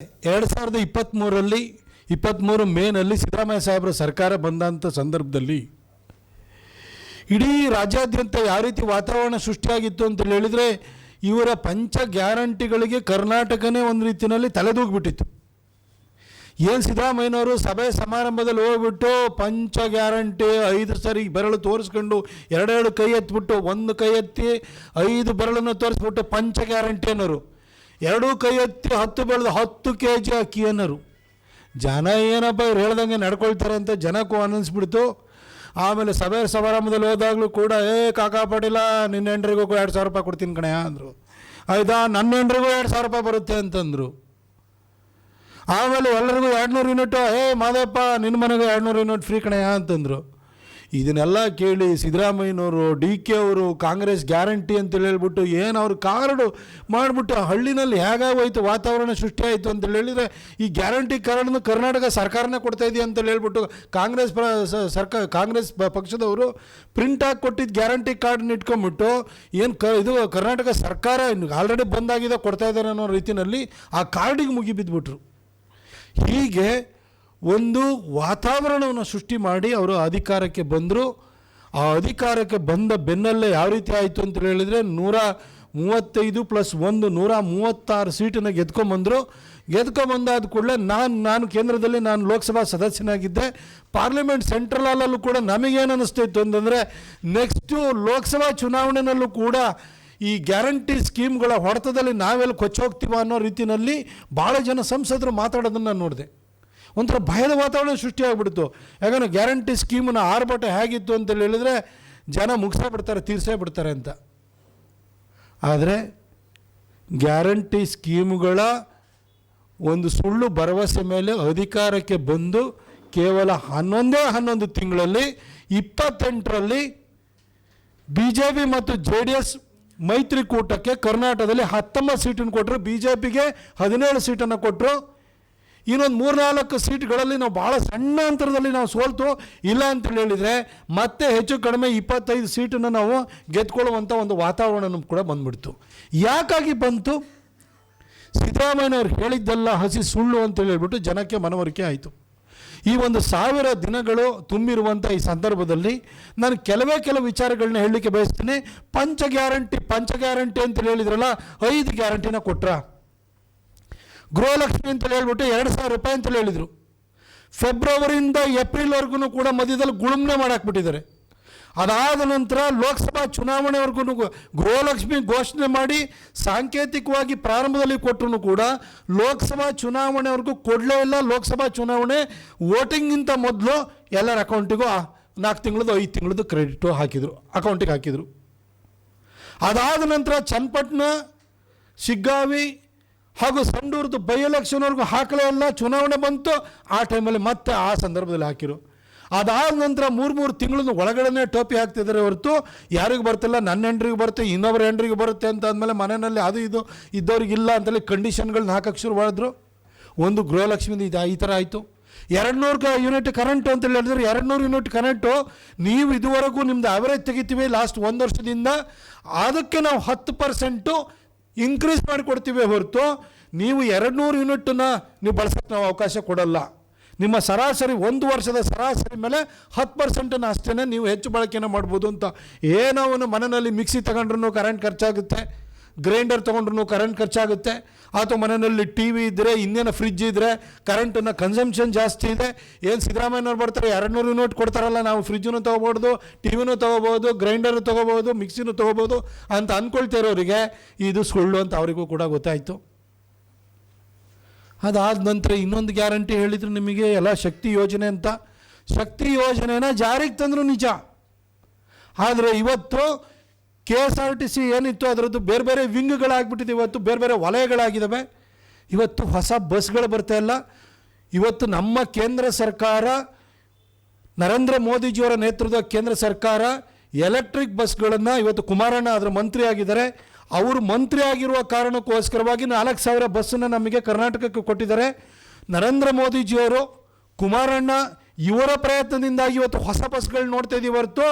ಎರಡು ಸಾವಿರದ ಇಪ್ಪತ್ತ್ಮೂರರಲ್ಲಿ ಇಪ್ಪತ್ತ್ಮೂರು ಮೇನಲ್ಲಿ ಸಿದ್ದರಾಮಯ್ಯ ಸಾಹೇಬರ ಸರ್ಕಾರ ಬಂದಂಥ ಸಂದರ್ಭದಲ್ಲಿ ಇಡೀ ರಾಜ್ಯಾದ್ಯಂತ ಯಾವ ರೀತಿ ವಾತಾವರಣ ಸೃಷ್ಟಿಯಾಗಿತ್ತು ಅಂತ ಹೇಳಿದರೆ ಇವರ ಪಂಚ ಗ್ಯಾರಂಟಿಗಳಿಗೆ ಕರ್ನಾಟಕನೇ ಒಂದು ರೀತಿಯಲ್ಲಿ ತಲೆದೂಗ್ಬಿಟ್ಟಿತ್ತು. ಏನು ಸಿದ್ದರಾಮಯ್ಯನವರು ಸಭೆ ಸಮಾರಂಭದಲ್ಲಿ ಹೋಗ್ಬಿಟ್ಟು ಪಂಚ ಗ್ಯಾರಂಟಿ ಐದು ಸರಿ ಬೆರಳು ತೋರಿಸ್ಕೊಂಡು ಎರಡೆರಡು ಕೈ ಎತ್ಬಿಟ್ಟು ಒಂದು ಕೈ ಎತ್ತಿ ಐದು ಬೆರಳನ್ನು ತೋರಿಸ್ಬಿಟ್ಟು ಪಂಚ ಗ್ಯಾರಂಟಿ ಅನ್ನೋರು. ಎರಡೂ ಕೈ ಎತ್ತಿ ಹತ್ತು ಬೆಳೆದು ಹತ್ತು ಕೆ ಜಿ ಅಕ್ಕಿ ಅನ್ನೋರು ಜನ ಏನಪ್ಪ ಇವ್ರು ಹೇಳ್ದಂಗೆ ನಡ್ಕೊಳ್ತಾರೆ ಅಂತ ಜನಕ್ಕೂ ಅನ್ನಿಸ್ಬಿಡ್ತು. ಆಮೇಲೆ ಸಭೆ ಸಮಾರಂಭದಲ್ಲಿ ಹೋದಾಗಲೂ ಕೂಡ, ಏ, ಕಾಕಾ ಪಾಟೀಲ, ನಿನ್ನ ಹೆಂಡ್ರಿಗೂ ಎರಡು ಸಾವಿರ ರೂಪಾಯಿ ಕೊಡ್ತೀನಿ ಕಣೆ ಅಂದರು. ಆಯ್ತಾ, ನನ್ನ ಹೆಂಡ್ರಿಗೂ ಎರಡು ಸಾವಿರ ರೂಪಾಯಿ ಬರುತ್ತೆ ಅಂತಂದರು. ಆಮೇಲೆ ಎಲ್ಲರಿಗೂ ಎರಡು ನೂರು ಯೂನಿಟು, ಏ, ಮಾದಪ್ಪ, ನಿನ್ನ ಮನೆಗೂ ಎರಡು ನೂರು ಯೂನಿಟ್ ಫ್ರೀ ಕಣೆಯ ಅಂತಂದರು. ಇದನ್ನೆಲ್ಲ ಕೇಳಿ ಸಿದ್ದರಾಮಯ್ಯನವರು ಡಿ ಕೆ ಅವರು, ಕಾಂಗ್ರೆಸ್ ಗ್ಯಾರಂಟಿ ಅಂತೇಳಿ ಹೇಳ್ಬಿಟ್ಟು ಏನು ಅವ್ರ ಕಾರ್ಡು ಮಾಡಿಬಿಟ್ಟು ಹಳ್ಳಿನಲ್ಲಿ ಹೇಗಾಗೋಯ್ತು, ವಾತಾವರಣ ಸೃಷ್ಟಿಯಾಯಿತು ಅಂತೇಳಿ ಹೇಳಿದರೆ, ಈ ಗ್ಯಾರಂಟಿ ಕಾರ್ಡನ್ನು ಕರ್ನಾಟಕ ಸರ್ಕಾರನೇ ಕೊಡ್ತಾ ಇದೆಯಾ ಅಂತೇಳಿ ಹೇಳ್ಬಿಟ್ಟು ಕಾಂಗ್ರೆಸ್ ಪ್ರ ಸರ್ಕಾರ ಕಾಂಗ್ರೆಸ್ ಪಕ್ಷದವರು ಪ್ರಿಂಟ್ ಆಗಿ ಕೊಟ್ಟಿದ್ದ ಗ್ಯಾರಂಟಿ ಕಾರ್ಡನ್ನ ಇಟ್ಕೊಂಬಿಟ್ಟು ಏನು ಕ, ಇದು ಕರ್ನಾಟಕ ಸರ್ಕಾರ ಆಲ್ರೆಡಿ ಬಂದಾಗಿದೆ, ಕೊಡ್ತಾ ಇದ್ದಾರೆ ಅನ್ನೋ ರೀತಿಯಲ್ಲಿ ಆ ಕಾರ್ಡಿಗೆ ಮುಗಿಬಿದ್ಬಿಟ್ರು. ಹೀಗೆ ಒಂದು ವಾತಾವರಣವನ್ನು ಸೃಷ್ಟಿ ಮಾಡಿ ಅವರು ಅಧಿಕಾರಕ್ಕೆ ಬಂದರು. ಆ ಅಧಿಕಾರಕ್ಕೆ ಬಂದ ಬೆನ್ನಲ್ಲೇ ಯಾವ ರೀತಿ ಆಯಿತು ಅಂತ ಹೇಳಿದರೆ ನೂರ ಮೂವತ್ತೈದು ಪ್ಲಸ್ ಒಂದು ನೂರ ಮೂವತ್ತಾರು ಸೀಟನ್ನು ಗೆದ್ಕೊಂಬಂದರು ಗೆದ್ಕೊಂಬಂದಾದ ಕೂಡಲೇ ನಾನು ನಾನು ಕೇಂದ್ರದಲ್ಲಿ ನಾನು ಲೋಕಸಭಾ ಸದಸ್ಯನಾಗಿದ್ದೆ. ಪಾರ್ಲಿಮೆಂಟ್ ಸೆಂಟ್ರಲ್ ಹಾಲಲ್ಲೂ ಕೂಡ ನಮಗೇನು ಅನ್ನಿಸ್ತಿತ್ತು ಅಂತಂದರೆ ನೆಕ್ಸ್ಟು ಲೋಕಸಭಾ ಚುನಾವಣೆಯಲ್ಲೂ ಕೂಡ ಈ ಗ್ಯಾರಂಟಿ ಸ್ಕೀಮ್ಗಳ ಹೊಡೆತದಲ್ಲಿ ನಾವೆಲ್ಲ ಕೊಚ್ಚೋಗ್ತೀವ ಅನ್ನೋ ರೀತಿಯಲ್ಲಿ ಭಾಳ ಜನ ಸಂಸದರು ಮಾತಾಡೋದನ್ನು ನಾನು ನೋಡಿದೆ. ಒಂಥರ ಭಯದ ವಾತಾವರಣ ಸೃಷ್ಟಿಯಾಗ್ಬಿಡ್ತು. ಯಾಕಂದರೆ ಗ್ಯಾರಂಟಿ ಸ್ಕೀಮನ್ನ ಆರ್ಭಟ ಹೇಗಿತ್ತು ಅಂತೇಳಿ ಹೇಳಿದ್ರೆ ಜನ ಮುಗಿಸೇ ಬಿಡ್ತಾರೆ ತೀರ್ಸೇ ಬಿಡ್ತಾರೆ ಅಂತ. ಆದರೆ ಗ್ಯಾರಂಟಿ ಸ್ಕೀಮುಗಳ ಒಂದು ಸುಳ್ಳು ಭರವಸೆ ಮೇಲೆ ಅಧಿಕಾರಕ್ಕೆ ಬಂದು ಕೇವಲ ಹನ್ನೊಂದೇ ಹನ್ನೊಂದು ತಿಂಗಳಲ್ಲಿ, ಇಪ್ಪತ್ತೆಂಟರಲ್ಲಿ ಬಿ ಜೆ ಪಿ ಮತ್ತು ಜೆ ಡಿ ಎಸ್ ಮೈತ್ರಿಕೂಟಕ್ಕೆ ಕರ್ನಾಟಕದಲ್ಲಿ ಹತ್ತೊಂಬತ್ತು ಸೀಟನ್ನು ಕೊಟ್ಟರು ಬಿ ಜೆ ಪಿಗೆ ಹದಿನೇಳು ಸೀಟನ್ನು ಕೊಟ್ಟರು ಇನ್ನೊಂದು ಮೂರ್ನಾಲ್ಕು ಸೀಟ್ಗಳಲ್ಲಿ ನಾವು ಭಾಳ ಸಣ್ಣ ಅಂತರದಲ್ಲಿ ನಾವು ಸೋಲ್ತು. ಇಲ್ಲ ಅಂತ ಹೇಳಿದರೆ ಮತ್ತೆ ಹೆಚ್ಚು ಕಡಿಮೆ ಇಪ್ಪತ್ತೈದು ಸೀಟನ್ನು ನಾವು ಗೆದ್ಕೊಳ್ಳುವಂಥ ಒಂದು ವಾತಾವರಣ ಕೂಡ ಬಂದ್ಬಿಡ್ತು. ಯಾಕಾಗಿ ಬಂತು? ಸಿದ್ದರಾಮಯ್ಯನವ್ರು ಹೇಳಿದ್ದೆಲ್ಲ ಹಸಿ ಸುಳ್ಳು ಅಂತೇಳಿ ಹೇಳ್ಬಿಟ್ಟು ಜನಕ್ಕೆ ಮನವರಿಕೆ ಆಯಿತು. ಈ ಒಂದು ಸಾವಿರ ದಿನಗಳು ತುಂಬಿರುವಂಥ ಈ ಸಂದರ್ಭದಲ್ಲಿ ನಾನು ಕೆಲವೇ ಕೆಲವು ವಿಚಾರಗಳನ್ನ ಹೇಳಲಿಕ್ಕೆ ಬಯಸ್ತೀನಿ. ಪಂಚ ಗ್ಯಾರಂಟಿ ಪಂಚ ಗ್ಯಾರಂಟಿ ಅಂತ ಹೇಳಿದ್ರಲ್ಲ, ಐದು ಗ್ಯಾರಂಟಿನ ಕೊಟ್ರ. ಗೃಹಲಕ್ಷ್ಮಿ ಅಂತ ಹೇಳ್ಬಿಟ್ಟು ಎರಡು ಸಾವಿರ ರೂಪಾಯಿ ಅಂತ ಹೇಳಿದರು. ಫೆಬ್ರವರಿಯಿಂದ ಏಪ್ರಿಲ್ವರೆಗೂ ಕೂಡ ಮಧ್ಯದಲ್ಲಿ ಗುಳುಮ್ನೆ ಮಾಡಾಕ್ಬಿಟ್ಟಿದ್ದಾರೆ. ಅದಾದ ನಂತರ ಲೋಕಸಭಾ ಚುನಾವಣೆವರೆಗೂ ಗೃಹಲಕ್ಷ್ಮಿ ಘೋಷಣೆ ಮಾಡಿ ಸಾಂಕೇತಿಕವಾಗಿ ಪ್ರಾರಂಭದಲ್ಲಿ ಕೊಟ್ಟರು ಕೂಡ ಲೋಕಸಭಾ ಚುನಾವಣೆವರೆಗೂ ಕೊಡಲೇ ಇಲ್ಲ. ಲೋಕಸಭಾ ಚುನಾವಣೆ ವೋಟಿಂಗಿಂತ ಮೊದಲು ಎಲ್ಲರ ಅಕೌಂಟಿಗೂ ನಾಲ್ಕು ತಿಂಗಳದ್ದು, ಐದು ತಿಂಗಳದ್ದು ಕ್ರೆಡಿಟು ಹಾಕಿದರು, ಅಕೌಂಟಿಗೆ ಹಾಕಿದರು. ಅದಾದ ನಂತರ ಚನ್ನಪಟ್ಟಣ, ಶಿಗ್ಗಾವಿ ಹಾಗೂ ಸಂಡೂರ್ದು ಬೈ ಎಲೆಕ್ಷನ್ವರೆಗೂ ಹಾಕಲೇ ಇಲ್ಲ. ಚುನಾವಣೆ ಬಂತು. ಆ ಟೈಮಲ್ಲಿ ಮತ್ತೆ ಆ ಸಂದರ್ಭದಲ್ಲಿ ಹಾಕಿರು. ಅದಾದ ನಂತರ ಮೂರು ಮೂರು ತಿಂಗಳು ಒಳಗಡೆನೇ ಟೋಪಿ ಹಾಕ್ತಿದ್ದಾರೆ ಹೊರತು ಯಾರಿಗೂ ಬರ್ತಿಲ್ಲ. ನನ್ನ ಹೆಂಡ್ರಿಗೆ ಬರುತ್ತೆ, ಇನ್ನೊಬ್ಬರ ಹೆಂಡ್ರಿಗೆ ಬರುತ್ತೆ ಅಂತ ಅಂದಮೇಲೆ ಮನೆಯಲ್ಲಿ ಅದು ಇದು ಇದ್ದವ್ರಿಗಿಲ್ಲ ಅಂತೇಳಿ ಕಂಡೀಷನ್ಗಳನ್ನ ಹಾಕಕ್ಕೆ ಶುರು ಮಾಡಿದ್ರು. ಒಂದು ಗೃಹಲಕ್ಷ್ಮಿದು ಇದು ಈ ಥರ ಆಯಿತು. ಎರಡು ನೂರು ಯೂನಿಟ್ ಕರೆಂಟು ಅಂತೇಳಿ ಹೇಳಿದ್ರೆ ಎರಡು ನೂರು ಯೂನಿಟ್ ಕರೆಂಟು ನೀವು ಇದುವರೆಗೂ ನಿಮ್ದು ಅವರೇಜ್ ತೆಗಿತೀವಿ ಲಾಸ್ಟ್ ಒಂದು ವರ್ಷದಿಂದ. ಅದಕ್ಕೆ ನಾವು ಹತ್ತು ಪರ್ಸೆಂಟು ಇನ್ಕ್ರೀಸ್ ಮಾಡಿಕೊಡ್ತೀವಿ ಹೊರತು ನೀವು ಎರಡು ನೂರು ಯೂನಿಟನ್ನು ನೀವು ಬಳಸೋಕ್ಕೆ ನಾವು ಅವಕಾಶ ಕೊಡಲ್ಲ. ನಿಮ್ಮ ಸರಾಸರಿ ಒಂದು ವರ್ಷದ ಸರಾಸರಿ ಮೇಲೆ ಹತ್ತು ಪರ್ಸೆಂಟನ್ನು ಅಷ್ಟೇ ನೀವು ಹೆಚ್ಚು ಬಳಕೆನ ಮಾಡ್ಬೋದು ಅಂತ. ಏನೋ ಅವನು ಮನೆಯಲ್ಲಿ ಮಿಕ್ಸಿ ತಗೊಂಡ್ರೂ ಕರೆಂಟ್ ಖರ್ಚಾಗುತ್ತೆ. ಗ್ರೈಂಡರ್ ತೊಗೊಂಡ್ರು ಕರೆಂಟ್ ಖರ್ಚಾಗುತ್ತೆ. ಅಥವಾ ಮನೆಯಲ್ಲಿ ಟಿ ವಿ ಇದ್ದರೆ ಇನ್ನೇನು ಫ್ರಿಜ್ ಇದ್ದರೆ ಕರೆಂಟನ್ನು ಕನ್ಸಂಪ್ಷನ್ ಜಾಸ್ತಿ ಇದೆ. ಏನು ಸಿದ್ದರಾಮಯ್ಯನವ್ರು ಬರ್ತಾರೆ ಎರಡು ನೂರು ಯೂನಿಟ್ ಕೊಡ್ತಾರಲ್ಲ, ನಾವು ಫ್ರಿಜ್ಜನ್ನು ತೊಗೋಬೋದು ಟಿ ವಿನೂ ತೊಗೋಬೋದು ಗ್ರೈಂಡರ್ ತೊಗೋಬೋದು ಮಿಕ್ಸಿನೂ ತೊಗೋಬೋದು ಅಂತ ಅಂದ್ಕೊಳ್ತಾ ಇದು ಸುಳ್ಳು ಅಂತ ಅವರಿಗೂ ಕೂಡ ಗೊತ್ತಾಯಿತು. ಅದಾದ ನಂತರ ಇನ್ನೊಂದು ಗ್ಯಾರಂಟಿ ಹೇಳಿದ್ರು ನಿಮಗೆ ಎಲ್ಲ ಶಕ್ತಿ ಯೋಜನೆ ಅಂತ. ಶಕ್ತಿ ಯೋಜನೆನ ಜಾರಿಗೆ ತಂದರು ನಿಜ. ಆದರೆ ಇವತ್ತು K S R T C ಏನಿತ್ತು ಅದರದ್ದು ಬೇರೆ ಬೇರೆ ವಿಂಗ್ಗಳಾಗ್ಬಿಟ್ಟಿದೆ. ಇವತ್ತು ಬೇರೆ ಬೇರೆ ವಲಯಗಳಾಗಿದ್ದಾವೆ ಇವತ್ತು ಹೊಸ ಬಸ್ಗಳು ಬರ್ತಾ ಇಲ್ಲ. ಇವತ್ತು ನಮ್ಮ ಕೇಂದ್ರ ಸರ್ಕಾರ, ನರೇಂದ್ರ ಮೋದಿಜಿಯವರ ನೇತೃತ್ವದ ಕೇಂದ್ರ ಸರ್ಕಾರ ಎಲೆಕ್ಟ್ರಿಕ್ ಬಸ್ಗಳನ್ನು ಇವತ್ತು ಕುಮಾರಣ್ಣ ಅದರ ಮಂತ್ರಿ ಆಗಿದ್ದಾರೆ. ಅವರು ಮಂತ್ರಿ ಆಗಿರುವ ಕಾರಣಕ್ಕೋಸ್ಕರವಾಗಿ ನಾಲ್ಕು ಸಾವಿರ ಬಸ್ಸನ್ನು ನಮಗೆ ಕರ್ನಾಟಕಕ್ಕೆ ಕೊಟ್ಟಿದ್ದಾರೆ. ನರೇಂದ್ರ ಮೋದಿಜಿಯವರು, ಕುಮಾರಣ್ಣ ಇವರ ಪ್ರಯತ್ನದಿಂದಾಗಿ ಇವತ್ತು ಹೊಸ ಬಸ್ಗಳು ನೋಡ್ತಾ ಇದೀವಿ ಹೊರತು.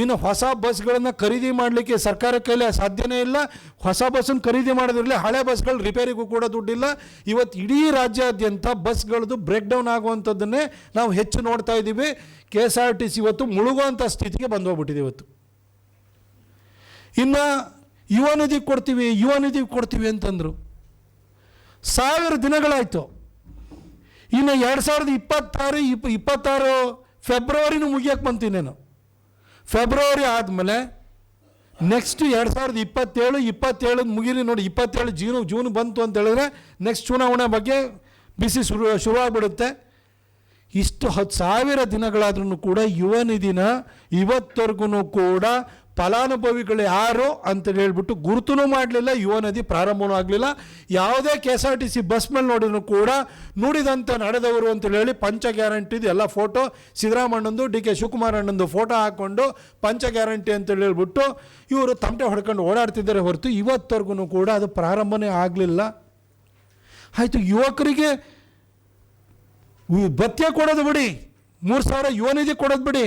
ಇನ್ನು ಹೊಸ ಬಸ್ಗಳನ್ನು ಖರೀದಿ ಮಾಡಲಿಕ್ಕೆ ಸರ್ಕಾರ ಕೈಲಿ ಸಾಧ್ಯನೇ ಇಲ್ಲ. ಹೊಸ ಬಸ್ಸನ್ನು ಖರೀದಿ ಮಾಡೋದ್ರಲ್ಲಿ ಹಳೆ ಬಸ್ಗಳು ರಿಪೇರಿಗೂ ಕೂಡ ದುಡ್ಡಿಲ್ಲ. ಇವತ್ತು ಇಡೀ ರಾಜ್ಯಾದ್ಯಂತ ಬಸ್ಗಳದ್ದು ಬ್ರೇಕ್ ಡೌನ್ ಆಗುವಂಥದ್ದನ್ನೇ ನಾವು ಹೆಚ್ಚು ನೋಡ್ತಾ ಇದ್ದೀವಿ K S R T C ಇವತ್ತು ಮುಳುಗುವಂಥ ಸ್ಥಿತಿಗೆ ಬಂದು ಹೋಗ್ಬಿಟ್ಟಿದೆ ಇವತ್ತು. ಇನ್ನು ಯುವ ನಿಧಿಗೆ ಕೊಡ್ತೀವಿ, ಯುವ ನಿಧಿಗೆ ಕೊಡ್ತೀವಿ ಅಂತಂದರು. ಸಾವಿರ ದಿನಗಳಾಯಿತು. ಇನ್ನು ಎರಡು ಸಾವಿರದ ಇಪ್ಪತ್ತಾರು ಇಪ್ ಇಪ್ಪತ್ತಾರು ಫೆಬ್ರವರಿನೂ ಮುಗಿಯೋಕ್ಕೆ ನಾನು. ಫೆಬ್ರವರಿ ಆದಮೇಲೆ ನೆಕ್ಸ್ಟ್ ಎರಡು ಸಾವಿರದ ಇಪ್ಪತ್ತೇಳು ಇಪ್ಪತ್ತೇಳು ಮುಗಿರಿ ನೋಡಿ, ಇಪ್ಪತ್ತೇಳು ಜೂನು, ಜೂನ್ ಬಂತು ಅಂತ ಹೇಳಿದ್ರೆ ನೆಕ್ಸ್ಟ್ ಚುನಾವಣೆ ಬಗ್ಗೆ ಬಿಸಿ ಶುರು, ಶುರುವಾಗ್ಬಿಡುತ್ತೆ. ಇಷ್ಟು ಹತ್ತು ಸಾವಿರ ದಿನಗಳಾದ್ರೂ ಕೂಡ ಯುವ ನಿಧಿನ ಇವತ್ತವರೆಗೂ ಕೂಡ ಫಲಾನುಭವಿಗಳು ಯಾರು ಅಂತ ಹೇಳ್ಬಿಟ್ಟು ಗುರುತೂ ಮಾಡಲಿಲ್ಲ, ಯುವ ನದಿ ಪ್ರಾರಂಭವೂ ಆಗಲಿಲ್ಲ. ಯಾವುದೇ K S R T C bus ಮೇಲೆ ನೋಡಿದ್ರು ಕೂಡ ನುಡಿದಂತೆ ನಡೆದವರು ಅಂತ ಹೇಳಿ ಪಂಚ ಗ್ಯಾರಂಟಿದು ಎಲ್ಲ ಫೋಟೋ ಸಿದ್ದರಾಮಣ್ಣಂದು ಡಿ ಕೆ ಶಿವಕುಮಾರ್ ಅಣ್ಣಂದು ಫೋಟೋ ಹಾಕ್ಕೊಂಡು ಪಂಚ ಗ್ಯಾರಂಟಿ ಅಂತೇಳಿ ಹೇಳ್ಬಿಟ್ಟು ಇವರು ತಮಟೆ ಹೊಡ್ಕೊಂಡು ಓಡಾಡ್ತಿದ್ದಾರೆ ಹೊರತು ಇವತ್ತವರೆಗೂ ಕೂಡ ಅದು ಪ್ರಾರಂಭನೇ ಆಗಲಿಲ್ಲ. ಆಯಿತು, ಯುವಕರಿಗೆ ಭತ್ಯೆ ಕೊಡೋದು ಬಿಡಿ. ಮೂರು ಸಾವಿರ ಯುವ ನಿಧಿ ಕೊಡೋದು ಬಿಡಿ.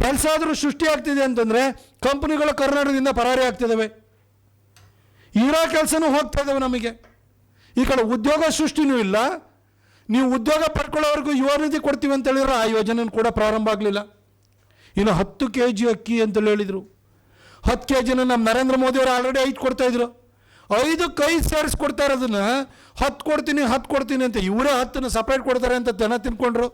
ಕೆಲಸ ಆದರೂ ಸೃಷ್ಟಿ ಆಗ್ತಿದೆ ಅಂತಂದರೆ ಕಂಪ್ನಿಗಳು ಕರ್ನಾಟಕದಿಂದ ಪರಾರಿ ಆಗ್ತಿದ್ದಾವೆ ಇರೋ ಕೆಲಸನೂ ಹೋಗ್ತಾ ಇದ್ದಾವೆ ನಮಗೆ. ಈ ಕಡೆ ಉದ್ಯೋಗ ಸೃಷ್ಟಿನೂ ಇಲ್ಲ. ನೀವು ಉದ್ಯೋಗ ಪಡ್ಕೊಳ್ಳೋವರೆಗೂ ಯುವ ನಿಧಿ ಕೊಡ್ತೀವಿ ಅಂತ ಹೇಳಿದ್ರೆ ಆ ಯೋಜನೆ ಕೂಡ ಪ್ರಾರಂಭ ಆಗಲಿಲ್ಲ. ಇನ್ನು ಹತ್ತು ಕೆ ಜಿ ಅಕ್ಕಿ ಅಂತೇಳಿ ಹೇಳಿದರು. ಹತ್ತು ಕೆ ಜಿನ ನಮ್ಮ ನರೇಂದ್ರ ಮೋದಿಯವರು ಆಲ್ರೆಡಿ ಐದು ಕೊಡ್ತಾಯಿದ್ರು ಐದು ಸೇರಿಸ್ಕೊಡ್ತಾ ಇರೋದನ್ನು ಹತ್ತು ಕೊಡ್ತೀನಿ ಹತ್ತು ಕೊಡ್ತೀನಿ ಅಂತ ಇವರೇ ಹತ್ತನ್ನು ಸಪ್ರೇಟ್ ಕೊಡ್ತಾರೆ ಅಂತ ದನ ತಿನ್ಕೊಂಡ್ರು.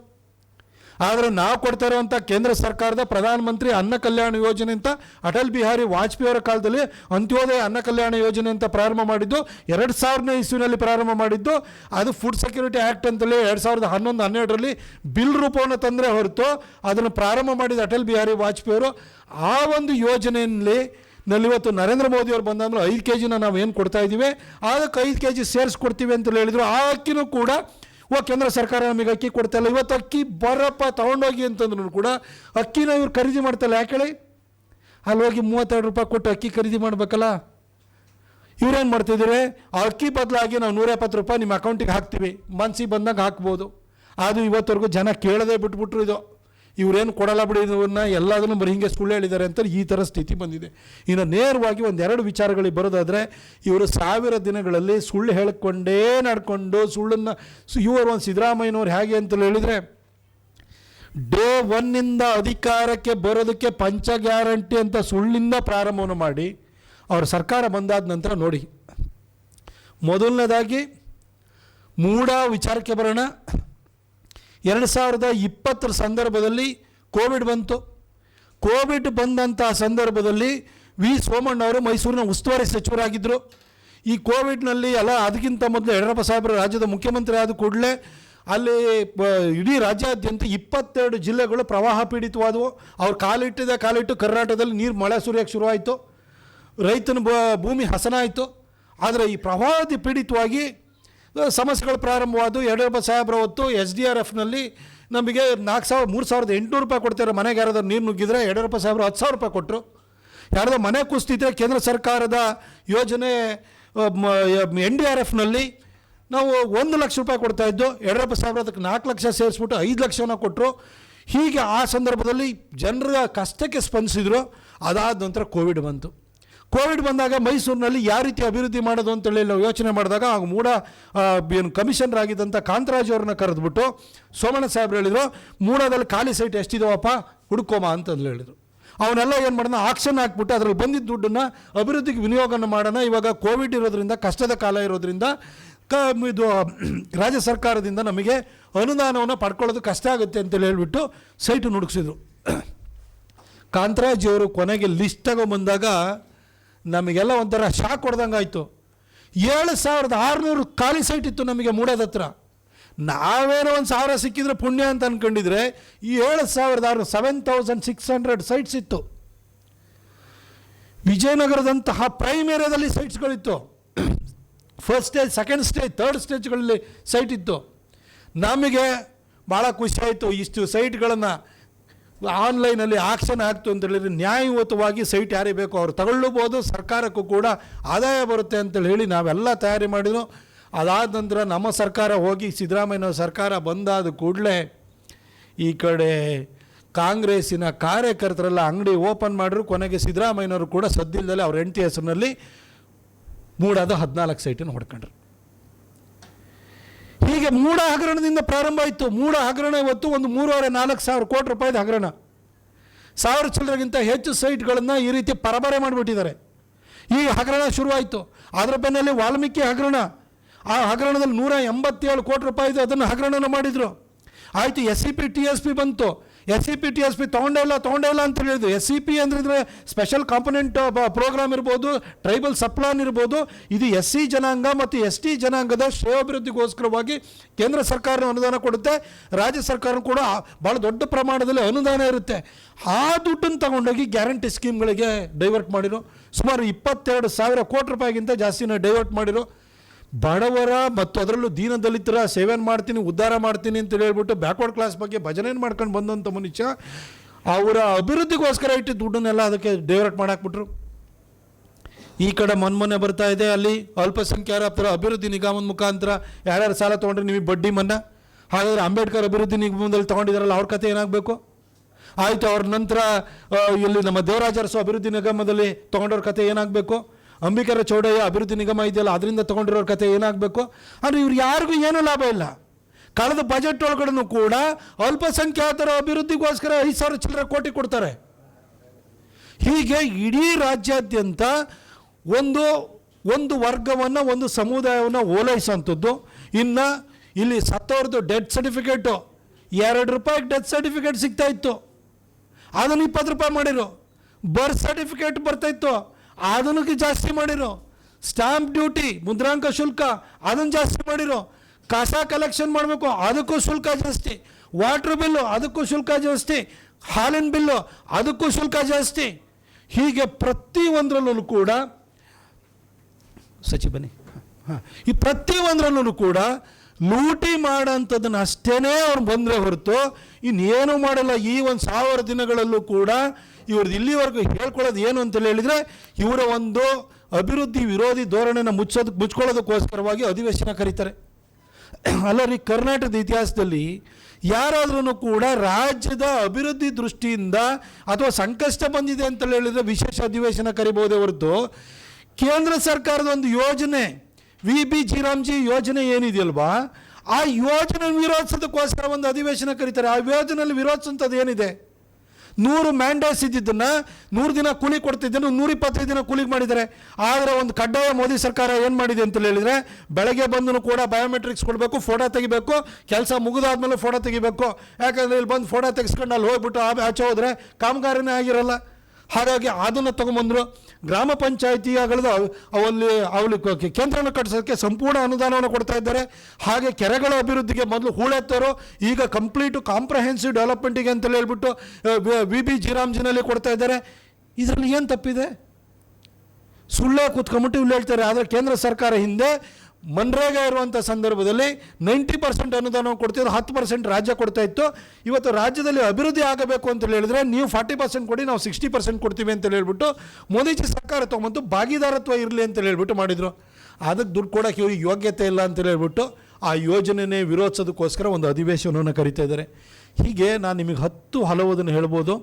ಆದರೆ ನಾವು ಕೊಡ್ತಾ ಇರುವಂಥ ಕೇಂದ್ರ ಸರ್ಕಾರದ ಪ್ರಧಾನಮಂತ್ರಿ ಅನ್ನ ಕಲ್ಯಾಣ ಯೋಜನೆ ಅಂತ ಅಟಲ್ ಬಿಹಾರಿ ವಾಜಪೇಯಿ ಅವರ ಕಾಲದಲ್ಲಿ ಅಂತ್ಯೋದಯ ಅನ್ನ ಕಲ್ಯಾಣ ಯೋಜನೆ ಅಂತ ಪ್ರಾರಂಭ ಮಾಡಿದ್ದು, ಎರಡು ಸಾವಿರನೇ ಇಸ್ವಿನಲ್ಲಿ ಪ್ರಾರಂಭ ಮಾಡಿದ್ದು, ಅದು ಫುಡ್ ಸೆಕ್ಯೂರಿಟಿ ಆ್ಯಕ್ಟ್ ಅಂತಲೇ ಎರಡು ಸಾವಿರದ ಹನ್ನೊಂದು, ಹನ್ನೆರಡರಲ್ಲಿ ಬಿಲ್ ರೂಪವನ್ನು ತಂದರೆ ಹೊರತು ಅದನ್ನು ಪ್ರಾರಂಭ ಮಾಡಿದ ಅಟಲ್ ಬಿಹಾರಿ ವಾಜಪೇಯಿ ಅವರು ಆ ಒಂದು ಯೋಜನೆಯಲ್ಲಿ ನಲ್ಲಿ ಇವತ್ತು ನರೇಂದ್ರ ಮೋದಿ ಅವರು ಬಂದಂದ್ರೆ ಐದು ಕೆ ಜಿನ ನಾವು ಏನು ಕೊಡ್ತಾ ಇದ್ದೀವಿ ಅದಕ್ಕೆ ಐದು ಕೆ ಜಿ ಸೇರಿಸ್ಕೊಡ್ತೀವಿ ಅಂತ ಹೇಳಿದ್ರು, ಆ ಅಕ್ಕಿನೂ ಕೂಡ ಓ, ಕೇಂದ್ರ ಸರ್ಕಾರ ನಮಗೆ ಅಕ್ಕಿ ಕೊಡ್ತಾ ಇಲ್ಲ. ಇವತ್ತು ಅಕ್ಕಿ ಬರಪ್ಪ, ತೊಗೊಂಡೋಗಿ ಅಂತಂದ್ರು ಕೂಡ ಅಕ್ಕಿನ ಇವ್ರು ಖರೀದಿ ಮಾಡ್ತಲ್ಲ ಯಾಕೆ ಹೇಳಿ? ಅಲ್ಲಿ ಹೋಗಿ ಮೂವತ್ತೆರಡು ರೂಪಾಯಿ ಕೊಟ್ಟು ಅಕ್ಕಿ ಖರೀದಿ ಮಾಡಬೇಕಲ್ಲ. ಇವ್ರೇನು ಮಾಡ್ತಿದ್ದೀರಿ? ಆ ಅಕ್ಕಿ ಬದಲಾಗಿ ನಾವು ನೂರ ಎಪ್ಪತ್ತು ರೂಪಾಯಿ ನಿಮ್ಮ ಅಕೌಂಟಿಗೆ ಹಾಕ್ತೀವಿ. ಮನ್ಸಿಗೆ ಬಂದಾಗ ಹಾಕ್ಬೋದು. ಅದು ಇವತ್ತವರೆಗೂ ಜನ ಕೇಳದೆ ಬಿಟ್ಬಿಟ್ರು ಇದು. ಇವ್ರೇನು ಕೊಡಲ್ಲ ಬಿಡಿ ಇವನ್ನ ಎಲ್ಲದನ್ನು ಬರೀ ಹಿಂಗೆ ಸುಳ್ಳು ಹೇಳಿದ್ದಾರೆ ಅಂತ ಈ ಥರ ಸ್ಥಿತಿ ಬಂದಿದೆ. ಇನ್ನು ನೇರವಾಗಿ ಒಂದೆರಡು ವಿಚಾರಗಳಿಗೆ ಬರೋದಾದರೆ, ಇವರು ಸಾವಿರ ದಿನಗಳಲ್ಲಿ ಸುಳ್ಳು ಹೇಳಿಕೊಂಡೇ ನಡ್ಕೊಂಡು ಸುಳ್ಳನ್ನು ಇವರು ಒಂದು ಸಿದ್ದರಾಮಯ್ಯನವ್ರು ಹೇಗೆ ಅಂತ ಹೇಳಿದರೆ, ಡೇ ಒನ್ನಿಂದ ಅಧಿಕಾರಕ್ಕೆ ಬರೋದಕ್ಕೆ ಪಂಚ ಗ್ಯಾರಂಟಿ ಅಂತ ಸುಳ್ಳಿಂದ ಪ್ರಾರಂಭವನ್ನು ಮಾಡಿ, ಅವ್ರ ಸರ್ಕಾರ ಬಂದಾದ ನಂತರ ನೋಡಿ. ಮೊದಲನೇದಾಗಿ, ಮೂಢ ವಿಚಾರಕ್ಕೆ ಬರೋಣ. ಎರಡು ಸಾವಿರದ ಇಪ್ಪತ್ತರ ಸಂದರ್ಭದಲ್ಲಿ ಕೋವಿಡ್ ಬಂತು. ಕೋವಿಡ್ ಬಂದಂಥ ಸಂದರ್ಭದಲ್ಲಿ ವಿ ಸೋಮಣ್ಣ ಅವರು ಮೈಸೂರಿನ ಉಸ್ತುವಾರಿ ಸಚಿವರಾಗಿದ್ದರು ಈ ಕೋವಿಡ್ನಲ್ಲಿ ಅಲ್ಲ ಅದಕ್ಕಿಂತ ಮೊದಲು ಯಡಿಯೂರಪ್ಪ ಸಾಹೇಬರ ರಾಜ್ಯದ ಮುಖ್ಯಮಂತ್ರಿ ಆದ ಕೂಡಲೇ ಅಲ್ಲಿ ಇಡೀ ರಾಜ್ಯಾದ್ಯಂತ ಇಪ್ಪತ್ತೆರಡು ಜಿಲ್ಲೆಗಳು ಪ್ರವಾಹ ಪೀಡಿತವಾದವು. ಅವ್ರು ಕಾಲಿಟ್ಟಿದೆ, ಕಾಲಿಟ್ಟು ಕರ್ನಾಟಕದಲ್ಲಿ ನೀರು ಮಳೆ ಸುರಿಯೋಕ್ಕೆ ಶುರುವಾಯಿತು. ರೈತನ ಭೂಮಿ ಹಸನಾಯಿತು. ಆದರೆ ಈ ಪ್ರವಾಹದ ಪೀಡಿತವಾಗಿ ಸಮಸ್ಯೆಗಳು ಪ್ರಾರಂಭವಾದವು ಯಡಿಯೂರಪ್ಪ ಸಾಹೇಬ್ರ ಹೊತ್ತು ಎಸ್ ಡಿ ಆರ್ ಎಫ್ನಲ್ಲಿ ನಮಗೆ ನಾಲ್ಕು ಸಾವಿರ, ಮೂರು ಸಾವಿರದ ಎಂಟುನೂರು ರೂಪಾಯಿ ಕೊಡ್ತಾರೆ ಮನೆಗೆ ಯಾರಾದರೂ ನೀರು ನುಗ್ಗಿದ್ರೆ ಯಡಿಯೂರಪ್ಪ ಸಾಹೇಬ್ರು ಹತ್ತು ಸಾವಿರ ರೂಪಾಯಿ ಕೊಟ್ಟರು ಯಾರಾದರೂ ಮನೆ ಕುಸ್ತಿದ್ರೆ ಕೇಂದ್ರ ಸರ್ಕಾರದ ಯೋಜನೆ ಎನ್ ಡಿ ಆರ್ ಎಫ್ನಲ್ಲಿ ನಾವು ಒಂದು ಲಕ್ಷ ರೂಪಾಯಿ ಕೊಡ್ತಾ ಇದ್ದು ಯಡಿಯೂರಪ್ಪ ಸಾಹೇಬ್ರ ಅದಕ್ಕೆ ನಾಲ್ಕು ಲಕ್ಷ ಸೇರಿಸ್ಬಿಟ್ಟು ಐದು ಲಕ್ಷನ ಕೊಟ್ಟರು ಹೀಗೆ ಆ ಸಂದರ್ಭದಲ್ಲಿ ಜನರ ಕಷ್ಟಕ್ಕೆ ಸ್ಪಂದಿಸಿದ್ರು. ಅದಾದ ನಂತರ ಕೋವಿಡ್ ಬಂತು. ಕೋವಿಡ್ ಬಂದಾಗ ಮೈಸೂರಿನಲ್ಲಿ ಯಾವ ರೀತಿ ಅಭಿವೃದ್ಧಿ ಮಾಡೋದು ಅಂತೇಳಿ ನಾವು ಯೋಚನೆ ಮಾಡಿದಾಗ ಆ ಮೂಡ ಏನು ಕಮಿಷನರ್ ಆಗಿದ್ದಂಥ ಕಾಂತರಾಜ್ ಅವ್ರನ್ನ ಕರೆದ್ಬಿಟ್ಟು ಸೋಮಣ್ಣ ಸಾಹೇಬ್ರು ಹೇಳಿದರು, ಮೂಡದಲ್ಲಿ ಖಾಲಿ ಸೈಟ್ ಎಷ್ಟಿದಾವಪ್ಪ? ಹುಡ್ಕೋಮ ಅಂತಂದು ಹೇಳಿದರು. ಅವನ್ನೆಲ್ಲ ಏನು ಮಾಡೋಣ, ಆಕ್ಷನ್ ಹಾಕ್ಬಿಟ್ಟು ಅದರಲ್ಲಿ ಬಂದಿದ್ದ ದುಡ್ಡನ್ನು ಅಭಿವೃದ್ಧಿಗೆ ವಿನಿಯೋಗನ ಮಾಡೋಣ. ಇವಾಗ ಕೋವಿಡ್ ಇರೋದ್ರಿಂದ, ಕಷ್ಟದ ಕಾಲ ಇರೋದ್ರಿಂದ, ಕ, ಇದು, ರಾಜ್ಯ ಸರ್ಕಾರದಿಂದ ನಮಗೆ ಅನುದಾನವನ್ನು ಪಡ್ಕೊಳ್ಳೋದು ಕಷ್ಟ ಆಗುತ್ತೆ ಅಂತೇಳಿ ಹೇಳಿಬಿಟ್ಟು ಸೈಟು ನುಡುಕ್ಸಿದ್ರು ಕಾಂತರಾಜ್ ಅವರು ಕೊನೆಗೆ ಲಿಸ್ಟ್ ತಗೊಂಬಂದಾಗ ನಮಗೆಲ್ಲ ಒಂಥರ ಶಾಕ್ ಹೊಡೆದಂಗೆ ಆಯಿತು. ಏಳು ಸಾವಿರದ ಆರುನೂರು ಖಾಲಿ ಸೈಟ್ ಇತ್ತು ನಮಗೆ ಮೂಡೋದ ಹತ್ರ. ನಾವೇನೋ ಒಂದು ಸಾವಿರ ಸಿಕ್ಕಿದ್ರೆ ಪುಣ್ಯ ಅಂತ ಅಂದ್ಕೊಂಡಿದ್ರೆ ಈ ಏಳು ಸಾವಿರದ ಆರು seven thousand six hundred sites ಇತ್ತು. ವಿಜಯನಗರದಂತಹ ಪ್ರೈಮ್ ಏರಿಯಾದಲ್ಲಿ ಸೈಟ್ಸ್ಗಳಿತ್ತು first stage second stage third ಸ್ಟೇಜ್ಗಳಲ್ಲಿ site ಇತ್ತು. ನಮಗೆ ಭಾಳ ಖುಷಿ ಆಯಿತು ಇಷ್ಟು ಸೈಟ್ಗಳನ್ನು ಆನ್ಲೈನಲ್ಲಿ ಆಕ್ಷನ್ ಆಗ್ತು ಅಂತ ಹೇಳಿದ್ರೆ ನ್ಯಾಯಯುತವಾಗಿ ಸೈಟ್ ಯಾರಿಗೆ ಬೇಕೋ ಅವ್ರು ತಗೊಳ್ಳಬೋದು ಸರ್ಕಾರಕ್ಕೂ ಕೂಡ ಆದಾಯ ಬರುತ್ತೆ ಅಂತೇಳಿ ಹೇಳಿ ನಾವೆಲ್ಲ ತಯಾರಿ ಮಾಡಿದ್ರು ಅದಾದ ನಂತರ ನಮ್ಮ ಸರ್ಕಾರ ಹೋಗಿ ಸಿದ್ದರಾಮಯ್ಯನವ್ರ ಸರ್ಕಾರ ಬಂದಾದ ಕೂಡಲೇ ಈ ಕಡೆ ಕಾಂಗ್ರೆಸ್ಸಿನ ಕಾರ್ಯಕರ್ತರೆಲ್ಲ ಅಂಗಡಿ ಓಪನ್ ಮಾಡಿದ್ರು. ಕೊನೆಗೆ ಸಿದ್ದರಾಮಯ್ಯನವರು ಕೂಡ ಸದ್ದಿಲ್ಲದೆ ಅವ್ರ ಹೆಂಡತಿ ಹೆಸರಿನಲ್ಲಿ ಮೂಡಾದ ಹದಿನಾಲ್ಕು ಸೈಟನ್ನು ಹೊಡ್ಕೊಂಡ್ರು. ಹೀಗೆ ಮೂಢ ಹಗರಣದಿಂದ ಪ್ರಾರಂಭ ಆಯಿತು. ಮೂಢ ಹಗರಣ ಇವತ್ತು ಒಂದು ಮೂರುವರೆ ನಾಲ್ಕು ಸಾವಿರ ಕೋಟಿ ರೂಪಾಯಿದ ಹಗರಣ. ಸಾವಿರ ಚಿಲ್ಲರೆಗಿಂತ ಹೆಚ್ಚು ಸೈಟ್ಗಳನ್ನು ಈ ರೀತಿ ಪರಬರೆ ಮಾಡಿಬಿಟ್ಟಿದ್ದಾರೆ. ಈ ಹಗರಣ ಶುರುವಾಯಿತು. ಅದರ ಬೆನ್ನಲ್ಲಿ ವಾಲ್ಮೀಕಿ ಹಗರಣ. ಆ ಹಗರಣದಲ್ಲಿ ನೂರ ಎಂಬತ್ತೇಳು ಕೋಟಿ ರೂಪಾಯಿದು ಅದನ್ನು ಹಗರಣನ ಮಾಡಿದರು. ಆಯಿತು S C P T S P ಬಂತು. S C P T S P ತೊಗೊಂಡೇ ಇಲ್ಲ ತೊಗೊಂಡೇ ಇಲ್ಲ ಅಂತ ಹೇಳಿದ್ರು ಎಸ್ ಸಿ ಪಿ ಅಂದ್ರೆ ಸ್ಪೆಷಲ್ ಕಾಂಪೊನೆಂಟ್ ಪ್ರೋಗ್ರಾಮ್ ಇರ್ಬೋದು ಟ್ರೈಬಲ್ ಸಪ್ಲಾನ್ ಇರ್ಬೋದು. ಇದು ಎಸ್ ಸಿ ಜನಾಂಗ ಮತ್ತು ಎಸ್ ಟಿ ಜನಾಂಗದ ಶ್ರೇಯಾಭಿವೃದ್ಧಿಗೋಸ್ಕರವಾಗಿ ಕೇಂದ್ರ ಸರ್ಕಾರ ಅನುದಾನ ಕೊಡುತ್ತೆ. ರಾಜ್ಯ ಸರ್ಕಾರ ಕೂಡ ಭಾಳ ದೊಡ್ಡ ಪ್ರಮಾಣದಲ್ಲಿ ಅನುದಾನ ಇರುತ್ತೆ. ಆ ದುಡ್ಡನ್ನು ತಗೊಂಡೋಗಿ ಗ್ಯಾರಂಟಿ ಸ್ಕೀಮ್ಗಳಿಗೆ ಡೈವರ್ಟ್ ಮಾಡಿರೋ. ಸುಮಾರು ಇಪ್ಪತ್ತೆರಡು ಸಾವಿರ ಕೋಟಿ ರೂಪಾಯಿಗಿಂತ ಜಾಸ್ತಿನ ಡೈವರ್ಟ್ ಮಾಡಿರೋ. ಬಡವರ ಮತ್ತು ಅದರಲ್ಲೂ ದೀನದಲಿತರ ಸೇವೆಯನ್ನು ಮಾಡ್ತೀನಿ, ಉದ್ಧಾರ ಮಾಡ್ತೀನಿ ಅಂತ ಹೇಳ್ಬಿಟ್ಟು ಬ್ಯಾಕ್ವರ್ಡ್ ಕ್ಲಾಸ್ ಬಗ್ಗೆ ಭಜನೆ ಮಾಡ್ಕೊಂಡು ಬಂದಂಥ ಮನುಷ್ಯ, ಅವರ ಅಭಿವೃದ್ಧಿಗೋಸ್ಕರ ಇಟ್ಟು ದುಡ್ಡನ್ನೆಲ್ಲ ಅದಕ್ಕೆ ಡೈವರ್ಟ್ ಮಾಡಾಕ್ಬಿಟ್ರು ಈ ಕಡೆ ಮೊನ್ನೆ ಬರ್ತಾ ಇದೆ, ಅಲ್ಲಿ ಅಲ್ಪಸಂಖ್ಯಾತರ ಅಭಿವೃದ್ಧಿ ನಿಗಮದ ಮುಖಾಂತರ ಯಾರ್ಯಾರು ಸಾಲ ತೊಗೊಂಡ್ರೆ ನಿಮಗೆ ಬಡ್ಡಿ ಮನ್ನಾ? ಹಾಗಾದರೆ ಅಂಬೇಡ್ಕರ್ ಅಭಿವೃದ್ಧಿ ನಿಗಮದಲ್ಲಿ ತೊಗೊಂಡಿದ್ದಾರಲ್ಲ ಅವ್ರ ಕತೆ ಏನಾಗಬೇಕು? ಆಯಿತು, ಅವ್ರ ನಂತರ ಇಲ್ಲಿ ನಮ್ಮ ದೇವರಾಜರಸು ಅಭಿವೃದ್ಧಿ ನಿಗಮದಲ್ಲಿ ತೊಗೊಂಡವ್ರ ಕತೆ ಏನಾಗಬೇಕು? ಅಂಬಿಕರ ಚೌಡಯ್ಯ ಅಭಿವೃದ್ಧಿ ನಿಗಮ ಇದೆಯಲ್ಲ, ಅದರಿಂದ ತಗೊಂಡಿರೋ ಕತೆ ಏನಾಗಬೇಕು? ಅಂದರೆ ಇವ್ರು ಯಾರಿಗೂ ಏನೂ ಲಾಭ ಇಲ್ಲ. ಕಳೆದ ಬಜೆಟ್ ಒಳಗಡೆನೂ ಕೂಡ ಅಲ್ಪಸಂಖ್ಯಾತರ ಅಭಿವೃದ್ಧಿಗೋಸ್ಕರ ಐದು ಸಾವಿರ ಚಿಲ್ಲರೆ ಕೋಟಿ ಕೊಡ್ತಾರೆ. ಹೀಗೆ ಇಡೀ ರಾಜ್ಯಾದ್ಯಂತ ಒಂದು ಒಂದು ವರ್ಗವನ್ನು, ಒಂದು ಸಮುದಾಯವನ್ನು ಓಲೈಸೋಂಥದ್ದು ಇನ್ನು ಇಲ್ಲಿ ಸತ್ತವ್ರದ್ದು ಡೆತ್ ಸರ್ಟಿಫಿಕೇಟು ಎರಡು ರೂಪಾಯಿಗೆ ಡೆತ್ ಸರ್ಟಿಫಿಕೇಟ್ ಸಿಗ್ತಾ ಇತ್ತು. ಅದನ್ನು ಇಪ್ಪತ್ತು ರೂಪಾಯಿ ಮಾಡಿರು. ಬರ್ತ್ ಸರ್ಟಿಫಿಕೇಟ್ ಬರ್ತಾಯಿತ್ತು ಅದನ್ನು ಜಾಸ್ತಿ ಮಾಡಿರು. ಸ್ಟಾಂಪ್ ಡ್ಯೂಟಿ ಮುದ್ರಾಂಕ ಶುಲ್ಕ ಅದನ್ನು ಜಾಸ್ತಿ ಮಾಡಿರು. ಕಸ ಕಲೆಕ್ಷನ್ ಮಾಡಬೇಕು, ಅದಕ್ಕೂ ಶುಲ್ಕ ಜಾಸ್ತಿ. ವಾಟ್ರ್ ಬಿಲ್ಲು ಅದಕ್ಕೂ ಶುಲ್ಕ ಜಾಸ್ತಿ. ಹಾಲಿನ ಬಿಲ್ಲು ಅದಕ್ಕೂ ಶುಲ್ಕ ಜಾಸ್ತಿ. ಹೀಗೆ ಪ್ರತಿಯೊಂದರಲ್ಲೂ ಕೂಡ ಸಚಿ ಬನ್ನಿ. ಹಾಂ, ಈ ಪ್ರತಿಯೊಂದರಲ್ಲೂ ಕೂಡ ಲೂಟಿ ಮಾಡೋಂಥದ್ದನ್ನು ಅಷ್ಟೇ ಅವ್ರು ಬಂದರೆ ಹೊರತು ಇನ್ನೇನು ಮಾಡಲ್ಲ, ಈ ಒಂದು ಸಾವಿರ ದಿನಗಳಲ್ಲೂ ಕೂಡ ಇವ್ರದ್ದು ಇಲ್ಲಿವರೆಗೂ ಹೇಳ್ಕೊಳ್ಳೋದು ಏನು ಅಂತ ಹೇಳಿದರೆ, ಇವರ ಒಂದು ಅಭಿವೃದ್ಧಿ ವಿರೋಧಿ ಧೋರಣೆನ ಮುಚ್ಚೋದಕ್ಕೆ ಮುಚ್ಕೊಳ್ಳೋದಕ್ಕೋಸ್ಕರವಾಗಿ ಅಧಿವೇಶನ ಕರೀತಾರೆ. ಅಲ್ಲರಿ ಕರ್ನಾಟಕದ ಇತಿಹಾಸದಲ್ಲಿ ಯಾರಾದ್ರೂ ಕೂಡ ರಾಜ್ಯದ ಅಭಿವೃದ್ಧಿ ದೃಷ್ಟಿಯಿಂದ ಅಥವಾ ಸಂಕಷ್ಟ ಬಂದಿದೆ ಅಂತ ಹೇಳಿದರೆ ವಿಶೇಷ ಅಧಿವೇಶನ ಕರಿಬಹುದೇ ಹೊರತು, ಕೇಂದ್ರ ಸರ್ಕಾರದ ಒಂದು ಯೋಜನೆ, ವಿ ಬಿ ಜಿರಾಮ್ಜಿ ಯೋಜನೆ ಏನಿದೆಯಲ್ವಾ, ಆ ಯೋಜನೆ ವಿರೋಧಿಸೋದಕ್ಕೋಸ್ಕರ ಒಂದು ಅಧಿವೇಶನ ಕರೀತಾರೆ. ಆ ಯೋಜನೆಯಲ್ಲಿ ವಿರೋಧಿಸುವಂಥದ್ದು ಏನಿದೆ? ನೂರು ಮ್ಯಾಂಡೇಟ್ಸ್ ಇದ್ದಿದ್ದನ್ನು, ನೂರು ದಿನ ಕೂಲಿ ಕೊಡ್ತಿದ್ದನ್ನು ನೂರ ಇಪ್ಪತ್ತೈದು ದಿನ ಕೂಲಿ ಮಾಡಿದ್ದಾರೆ. ಆದರೆ ಒಂದು ಕಡ್ಡಾಯ ಮೋದಿ ಸರ್ಕಾರ ಏನು ಮಾಡಿದೆ ಅಂತ ಹೇಳಿದರೆ, ಬೆಳಗ್ಗೆ ಬಂದೂ ಕೂಡ ಬಯೋಮೆಟ್ರಿಕ್ಸ್ ಕೊಡಬೇಕು ಫೋಟೋ ತೆಗಿಬೇಕು, ಕೆಲಸ ಮುಗಿದಾದ್ಮೇಲೆ ಫೋಟೋ ತೆಗಿಬೇಕು. ಯಾಕಂದರೆ ಇಲ್ಲಿ ಬಂದು ಫೋಟೋ ತೆಗೆಸ್ಕೊಂಡು ಅಲ್ಲಿ ಹೋಗ್ಬಿಟ್ಟು ಆಚೆ ಹೋದರೆ ಕಾಮಗಾರಿನೇ ಆಗಿರಲ್ಲ. ಹಾಗಾಗಿ ಅದನ್ನು ತೊಗೊಂಬಂದರು. ಗ್ರಾಮ ಪಂಚಾಯಿತಿಗಳದ್ದು ಅವಲ್ಲಿ ಅವಲ್ಲಿ ಕ- ಕೇಂದ್ರವನ್ನು ಕಟ್ಟಿಸೋಕ್ಕೆ ಸಂಪೂರ್ಣ ಅನುದಾನವನ್ನು ಕೊಡ್ತಾ ಇದ್ದಾರೆ. ಹಾಗೆ ಕೆರೆಗಳ ಅಭಿವೃದ್ಧಿಗೆ ಮೊದಲು ಹೂಳೆತ್ತರು ಈಗ ಕಂಪ್ಲೀಟು ಕಾಂಪ್ರಹೆನ್ಸಿವ್ ಡೆವಲಪ್ಮೆಂಟಿಗೆ ಅಂತೇಳಿ ಹೇಳ್ಬಿಟ್ಟು ವಿ ಬಿ ಜಿರಾಮ್ಜಿನಲ್ಲಿ ಕೊಡ್ತಾ ಇದ್ದಾರೆ. ಇದರಲ್ಲಿ ಏನು ತಪ್ಪಿದೆ? ಸುಳ್ಳೇ ಕೂತ್ಕೊಂಬಿಟ್ಟು ಇಲ್ಲಿ ಹೇಳ್ತಾರೆ, ಆದರೆ ಕೇಂದ್ರ ಸರ್ಕಾರ ಹಿಂದೆ ಮನ್ರೇಗಾ ಇರುವಂಥ ಸಂದರ್ಭದಲ್ಲಿ ನೈಂಟಿ ಪರ್ಸೆಂಟ್ ಅನುದಾನ ಕೊಡ್ತಿದ್ರು, ಹತ್ತು ಪರ್ಸೆಂಟ್ ರಾಜ್ಯ ಕೊಡ್ತಾ ಇತ್ತು. ಇವತ್ತು ರಾಜ್ಯದಲ್ಲಿ ಅಭಿವೃದ್ಧಿ ಆಗಬೇಕು ಅಂತ ಹೇಳಿದ್ರೆ ನೀವು ಫಾರ್ಟಿ ಪರ್ಸೆಂಟ್ ಕೊಡಿ, ನಾವು ಸಿಕ್ಸ್ಟಿ ಪರ್ಸೆಂಟ್ ಕೊಡ್ತೀವಿ ಅಂತ ಹೇಳ್ಬಿಟ್ಟು ಮೋದಿಜಿ ಸರ್ಕಾರ ತೊಗೊಂಬಂತು ಭಾಗಿದಾರತ್ವ ಇರಲಿ ಅಂತ ಹೇಳ್ಬಿಟ್ಟು ಮಾಡಿದರು. ಅದಕ್ಕೆ ದುಡ್ಡು ಕೊಡೋಕ್ಕೆ ಯೋಗ್ಯತೆ ಇಲ್ಲ ಅಂತ ಹೇಳ್ಬಿಟ್ಟು ಆ ಯೋಜನೆನೇ ವಿರೋಧಿಸೋದಕ್ಕೋಸ್ಕರ ಒಂದು ಅಧಿವೇಶನವನ್ನು ಕರಿತಾ ಇದ್ದಾರೆ. ಹೀಗೆ ನಾನು ನಿಮಗೆ ಹತ್ತು ಹಲವುದನ್ನು ಹೇಳ್ಬೋದು.